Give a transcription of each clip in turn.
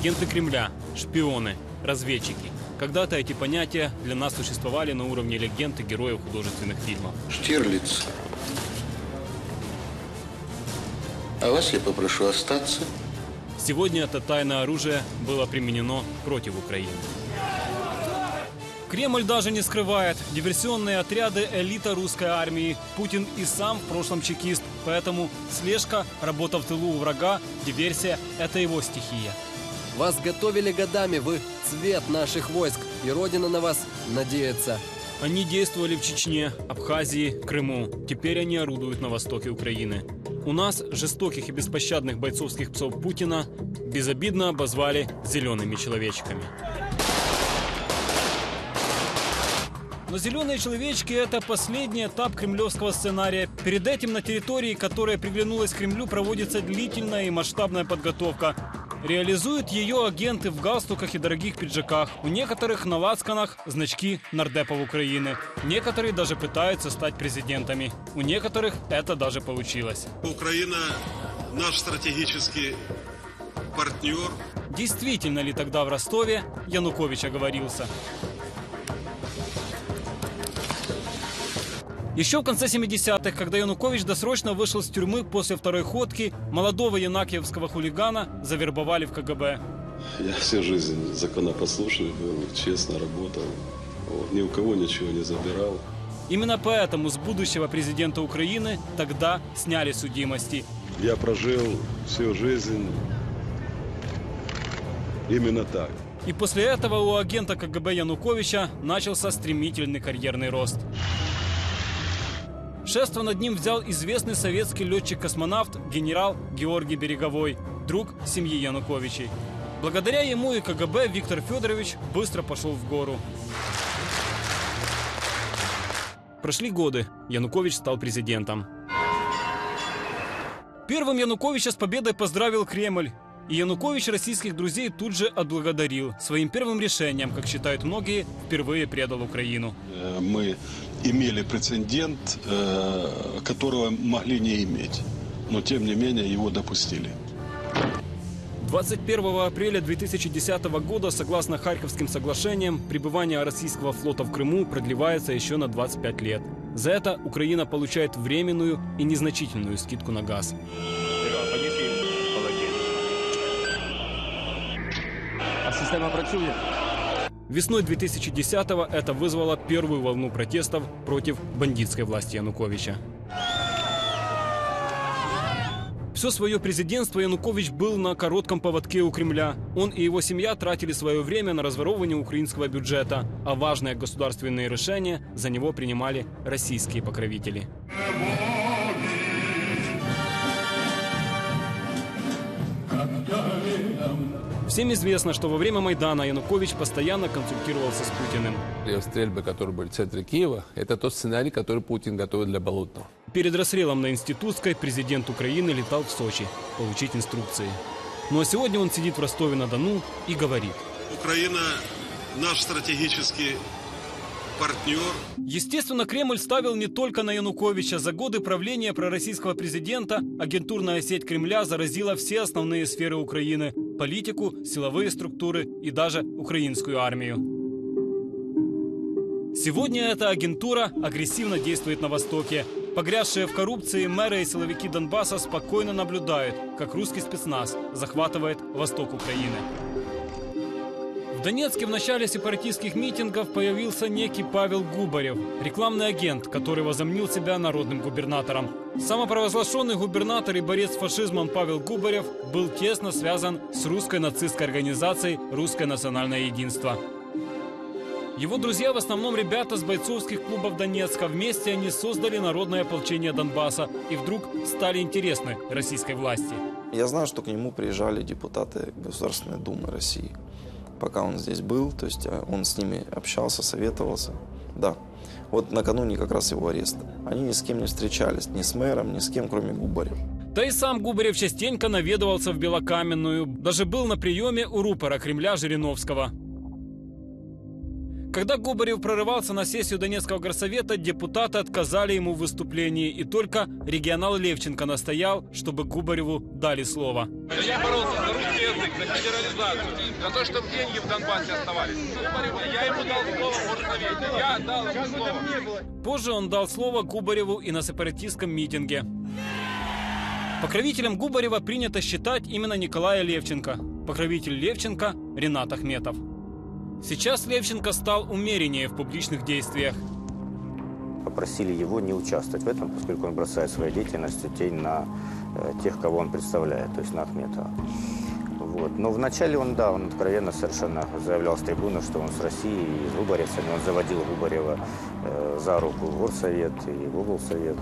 Агенты Кремля, шпионы, разведчики. Когда-то эти понятия для нас существовали на уровне легенд и героев художественных фильмов. Штирлиц. А вас я попрошу остаться. Сегодня это тайное оружие было применено против Украины. Кремль даже не скрывает. Диверсионные отряды – элита русской армии. Путин и сам в прошлом чекист. Поэтому слежка, работа в тылу у врага, диверсия – это его стихия. Вас готовили годами, вы цвет наших войск, и Родина на вас надеется. Они действовали в Чечне, Абхазии, Крыму. Теперь они орудуют на востоке Украины. У нас жестоких и беспощадных бойцовских псов Путина безобидно обозвали зелеными человечками. Но зеленые человечки – это последний этап кремлевского сценария. Перед этим на территории, которая приглянулась Кремлю, проводится длительная и масштабная подготовка. Реализуют ее агенты в галстуках и дорогих пиджаках. У некоторых на лацканах значки нардепов Украины. Некоторые даже пытаются стать президентами. У некоторых это даже получилось. Украина наш стратегический партнер. Действительно ли тогда в Ростове Янукович оговорился? Еще в конце 70-х, когда Янукович досрочно вышел с тюрьмы после второй ходки, молодого янакиевского хулигана завербовали в КГБ. Я всю жизнь законопослушный был, честно работал. Вот, ни у кого ничего не забирал. Именно поэтому с будущего президента Украины тогда сняли судимости. Я прожил всю жизнь именно так. И после этого у агента КГБ Януковича начался стремительный карьерный рост. Шефство над ним взял известный советский летчик-космонавт генерал Георгий Береговой, друг семьи Януковичей. Благодаря ему и КГБ Виктор Федорович быстро пошел в гору. Прошли годы. Янукович стал президентом. Первым Януковича с победой поздравил Кремль. И Янукович российских друзей тут же отблагодарил. Своим первым решением, как считают многие, впервые предал Украину. Э, Мы имели прецедент, э, которого могли не иметь. Но тем не менее его допустили. 21 апреля 2010 года, согласно Харьковским соглашениям, пребывание российского флота в Крыму продлевается еще на 25 лет. За это Украина получает временную и незначительную скидку на газ. Система працює? Весной 2010-го это вызвало первую волну протестов против бандитской власти Януковича. Все свое президентство Янукович был на коротком поводке у Кремля. Он и его семья тратили свое время на разворовывание украинского бюджета, а важные государственные решения за него принимали российские покровители. Всем известно, что во время Майдана Янукович постоянно консультировался с Путиным. Стрельбы, которые были в центре Киева, это тот сценарий, который Путин готовит для Болотного. Перед расстрелом на Институтской президент Украины летал в Сочи получить инструкции. Ну а сегодня он сидит в Ростове-на-Дону и говорит. Украина наш стратегический партнер. Естественно, Кремль ставил не только на Януковича. За годы правления пророссийского президента агентурная сеть Кремля заразила все основные сферы Украины – политику, силовые структуры и даже украинскую армию. Сегодня эта агентура агрессивно действует на Востоке. Погрязшие в коррупции мэры и силовики Донбасса спокойно наблюдают, как русский спецназ захватывает восток Украины. В Донецке в начале сепаратистских митингов появился некий Павел Губарев, рекламный агент, который возомнил себя народным губернатором. Самопровозглашенный губернатор и борец с фашизмом Павел Губарев был тесно связан с русской нацистской организацией «Русское национальное единство». Его друзья в основном ребята с бойцовских клубов Донецка. Вместе они создали народное ополчение Донбасса и вдруг стали интересны российской власти. Я знаю, что к нему приезжали депутаты Государственной Думы России, пока он здесь был, то есть э, он с ними общался, советовался. Да, вот накануне как раз его ареста. Они ни с кем не встречались, ни с мэром, ни с кем, кроме Губарев. Да и сам Губарев частенько наведывался в Белокаменную, даже был на приеме у рупора Кремля Жириновского. Когда Губарев прорывался на сессию Донецкого горсовета, депутаты отказали ему в выступлении, и только регионал Левченко настоял, чтобы Губареву дали слово. Я боролся за русский язык, за федерализацию, за то, чтобы деньги в Донбассе оставались. Я ему дал слово, заметить. Я дал ему слово. Позже он дал слово Губареву и на сепаратистском митинге. Покровителем Губарева принято считать именно Николая Левченко. Покровитель Левченко – Ренат Ахметов. Сейчас Левченко стал умереннее в публичных действиях. Попросили его не участвовать в этом, поскольку он бросает своей деятельностью тень на э, тех, кого он представляет, то есть на Ахметова. Вот. Но вначале он, да, он откровенно совершенно заявлял с трибуны, что он с Россией и с Губаревцами. Он заводил Губарева э, за руку в Горсовет и в облсовет.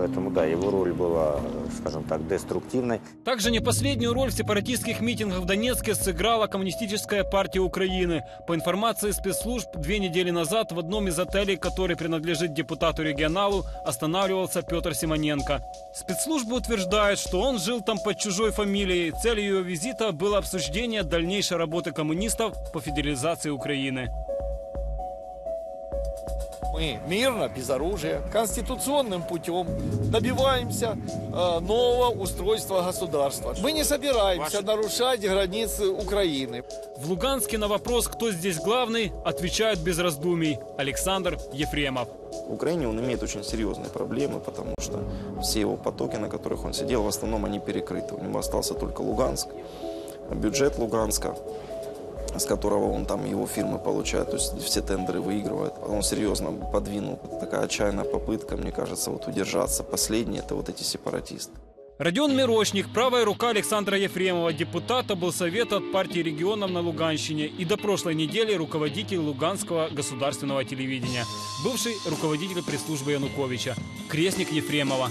Поэтому, да, его роль была, скажем так, деструктивной. Также не последнюю роль в сепаратистских митингах в Донецке сыграла Коммунистическая партия Украины. По информации спецслужб, две недели назад в одном из отелей, который принадлежит депутату-регионалу, останавливался Петр Симоненко. Спецслужбы утверждают, что он жил там под чужой фамилией. Целью ее визита было обсуждение дальнейшей работы коммунистов по федерализации Украины. Мы мирно, без оружия, конституционным путем добиваемся э, нового устройства государства. Мы не собираемся нарушать границы Украины. В Луганске на вопрос, кто здесь главный, отвечают без раздумий Александр Ефремов. В Украине он имеет очень серьезные проблемы, потому что все его потоки, на которых он сидел, в основном они перекрыты. У него остался только Луганск, бюджет Луганска, с которого он там его фирмы получает, то есть все тендеры выигрывает. Он серьезно подвинул. Такая отчаянная попытка, мне кажется, вот удержаться. Последние это вот эти сепаратисты. Родион Мирошник, правая рука Александра Ефремова, депутата был совета от партии регионов на Луганщине и до прошлой недели руководитель Луганского государственного телевидения, бывший руководитель пресс-службы Януковича, крестник Ефремова.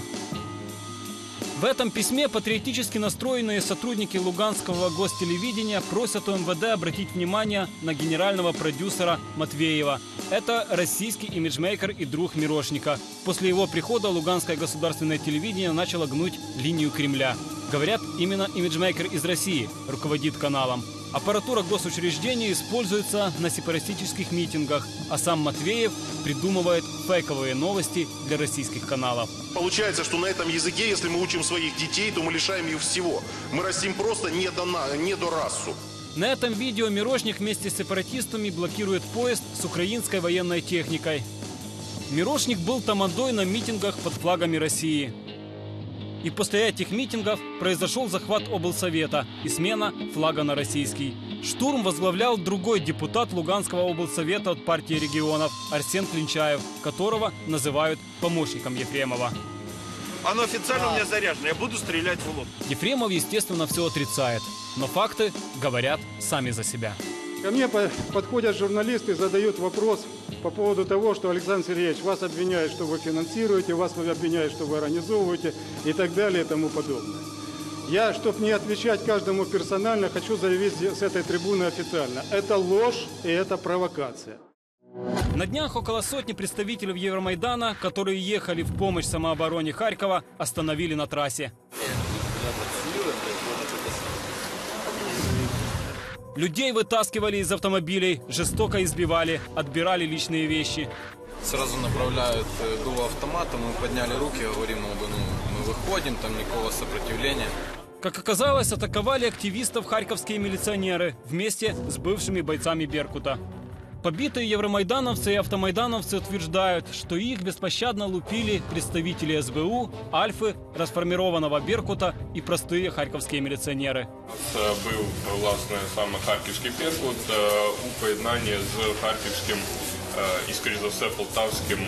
В этом письме патриотически настроенные сотрудники Луганского гостелевидения просят у МВД обратить внимание на генерального продюсера Матвеева. Это российский имиджмейкер и друг Мирошника. После его прихода Луганское государственное телевидение начало гнуть линию Кремля. Говорят, именно имиджмейкер из России руководит каналом. Аппаратура госучреждений используется на сепаратистических митингах, а сам Матвеев придумывает фейковые новости для российских каналов. Получается, что на этом языке, если мы учим своих детей, то мы лишаем их всего. Мы растим просто не до, на, не до расу. На этом видео Мирошник вместе с сепаратистами блокирует поезд с украинской военной техникой. Мирошник был тамадой на митингах под флагами России. И после этих митингов произошел захват облсовета и смена флага на российский. Штурм возглавлял другой депутат Луганского облсовета от партии регионов Арсен Клинчаев, которого называют помощником Ефремова. Оно официально у меня заряжено, я буду стрелять в лоб. Ефремов, естественно, все отрицает. Но факты говорят сами за себя. Ко мне подходят журналисты и задают вопрос по поводу того, что Александр Сергеевич вас обвиняет, что вы финансируете, вас обвиняют, что вы организовываете и так далее и тому подобное. Я, чтобы не отвечать каждому персонально, хочу заявить с этой трибуны официально. Это ложь и это провокация. На днях около сотни представителей Евромайдана, которые ехали в помощь самообороне Харькова, остановили на трассе. Людей вытаскивали из автомобилей, жестоко избивали, отбирали личные вещи. Сразу направляют э, дуло автомата, мы подняли руки, говорим, ну, мы выходим, там никакого сопротивления. Как оказалось, атаковали активистов харьковские милиционеры вместе с бывшими бойцами Беркута. Побитые евромайдановцы и автомайдановцы утверждают, что их беспощадно лупили представители СБУ, Альфы, расформированного Беркута и простые харьковские міліціонери. Це був власне саме харківський Беркут у поєднанні з харківським і, скоріш за все, полтавським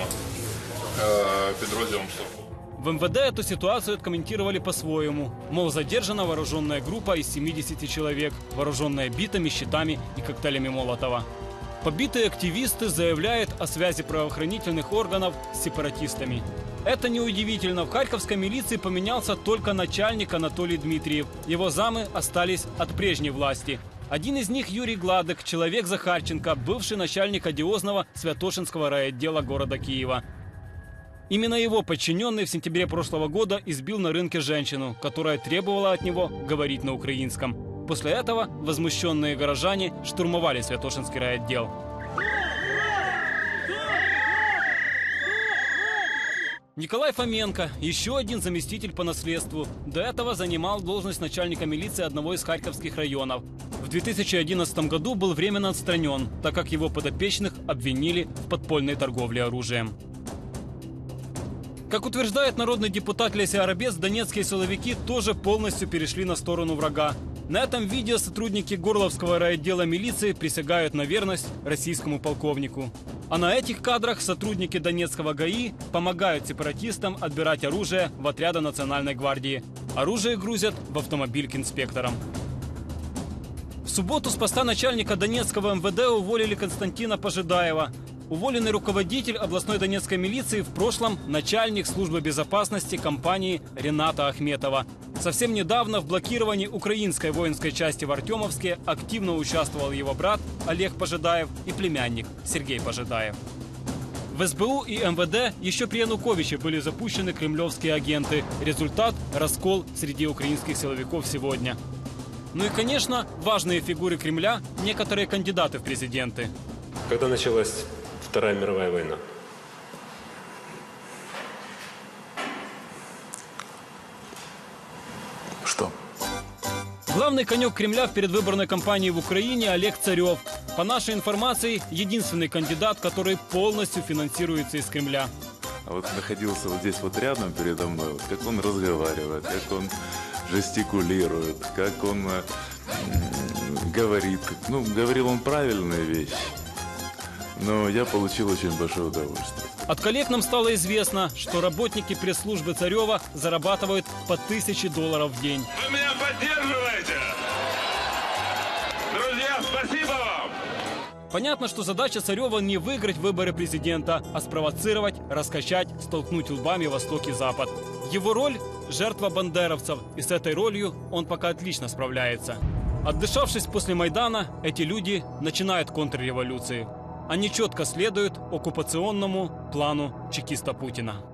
підрозділом СОПу. В МВД эту ситуацию откомментировали по-своему. Мол, задержана вооруженная группа из 70 человек, вооруженная битами, щитами и коктейлями Молотова. Побитые активисты заявляют о связи правоохранительных органов с сепаратистами. Это неудивительно. В харьковской милиции поменялся только начальник Анатолий Дмитриев. Его замы остались от прежней власти. Один из них Юрий Гладок, человек Захарченко, бывший начальник одиозного Святошинского райотдела города Киева. Именно его подчиненный в сентябре прошлого года избил на рынке женщину, которая требовала от него говорить на украинском. После этого возмущенные горожане штурмовали Святошинский райотдел. Николай Фоменко, еще один заместитель по наследству, до этого занимал должность начальника милиции одного из харьковских районов. В 2011 году был временно отстранен, так как его подопечных обвинили в подпольной торговле оружием. Как утверждает народный депутат Леся Арабец, донецкие силовики тоже полностью перешли на сторону врага. На этом видео сотрудники Горловского райотдела милиции присягают на верность российскому полковнику. А на этих кадрах сотрудники Донецкого ГАИ помогают сепаратистам отбирать оружие в отряда Национальной гвардии. Оружие грузят в автомобиль к инспекторам. В субботу с поста начальника Донецкого МВД уволили Константина Пожидаева. Уволенный руководитель областной донецкой милиции в прошлом начальник службы безопасности компании Рената Ахметова. Совсем недавно в блокировании украинской воинской части в Артемовске активно участвовал его брат Олег Пожидаев и племянник Сергей Пожидаев. В СБУ и МВД еще при Януковиче были запущены кремлевские агенты. Результат – раскол среди украинских силовиков сегодня. Ну и, конечно, важные фигуры Кремля – некоторые кандидаты в президенты. Когда началась Вторая мировая война? Главный конек Кремля в предвыборной кампании в Украине Олег Царев. По нашей информации, единственный кандидат, который полностью финансируется из Кремля. А вот находился вот здесь вот рядом передо мной, вот как он разговаривает, как он жестикулирует, как он э, говорит. Ну, говорил он правильные вещи, но я получил очень большое удовольствие. От коллег нам стало известно, что работники пресс-службы Царева зарабатывают по тысяче долларов в день. Вы меня поддерживаете? Друзья, спасибо вам! Понятно, что задача Царева не выиграть выборы президента, а спровоцировать, раскачать, столкнуть лбами Восток и Запад. Его роль – жертва бандеровцев, и с этой ролью он пока отлично справляется. Отдышавшись после Майдана, эти люди начинают контрреволюции. Они четко следуют оккупационному плану чекиста Путина.